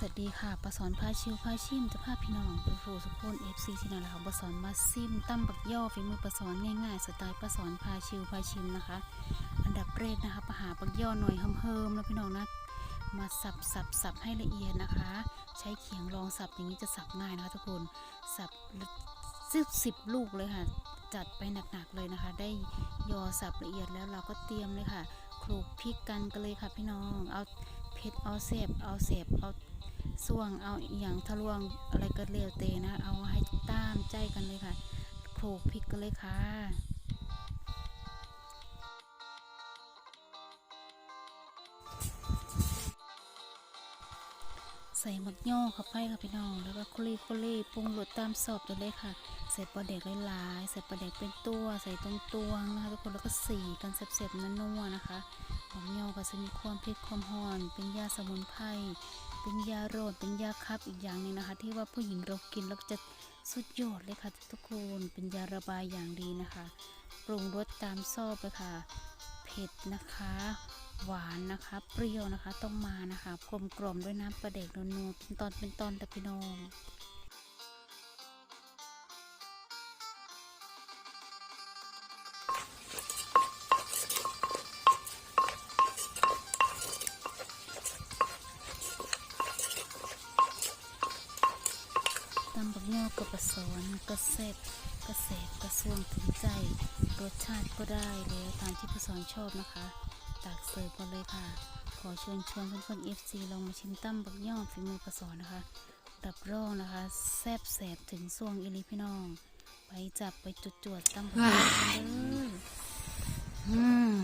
สวัสดีค่ะประสอนพาชิวพาชิมจะพาพี่น้องไปฟูสุกคนเอฟซีที่นั่นแหละค่ะปะสอนมาซิมตั้มบักย่อฝีมือประสอนง่ายๆสไตล์ประสอนพาชิวพาชิมนะคะ อันดับแรกนะคะประหาบักย่อหน่อยเฮิมๆนะพี่น้องนะมาสับสับสับให้ละเอียดนะคะ ใช้เขียงรองสับอย่างนี้จะสับง่ายนะคะทุกคนสับสิบสิบลูกเลยค่ะ จัดไปหนักๆเลยนะคะ ได้ยอสับละเอียดแล้วเราก็เตรียมเลยค่ะคลุกพริกกันกันเลยค่ะพี่น้องเอา เผ็ดเอาเสบเอาเสบเอาส่วงเอาอหย่างทะลวงอะไรก็เร็วเตนะ เอาให้ตามใจกันเลยค่ะโขลกพริกกันเลยค่ะ ส่หมักย่อเข้าไปค่ะพี่น้อง แล้วก็คุรีคุรีปรุงรสตามสอบไปเลยค่ะ ใส่ปลาเด็กหลายๆใส่ปลาเด็กเป็นตัว ใส่ตรงตวงนะคะทุกคน แล้วก็สีกันเสบๆนัวๆนะคะหอมยอก็จะมีความเผ็ดความหอน เป็นยาสมุนไพร เป็นยาโรด เป็นยาคับอีกอย่างหนึงนะคะ ที่ว่าผู้หญิงเรากินแล้วจะสุดยอดเลยค่ะทุกคน เป็นยาระบายอย่างดีนะคะ ปรุงรสตามซอบเลยค่ะ ผ็ดนะคะ หวานนะคะ เปรี้ยวนะคะ ต้องมานะคะกลมกล่อมด้วยน้ำปลาเด็กนัวๆเป็นตอนเป็นตอนแต่พี่น้องตำบักยอกกับปะสอนกระเซ็บกระเสบกระซวงถึงใจ รสชาติก็ได้แล้วตามที่ผู้สอนชอบนะคะตักเสิร์ฟกันเลยค่ะ ขอเชิญชวนเพื่อนๆ FC ลองมาชิมตั้มบักย่อฝีมือผสอนนะคะรับรองนะคะ แซ่บแสบถึงซวงอิลิพี่น้อง ไปจับไปจุดจวดๆตั้มเลยอืม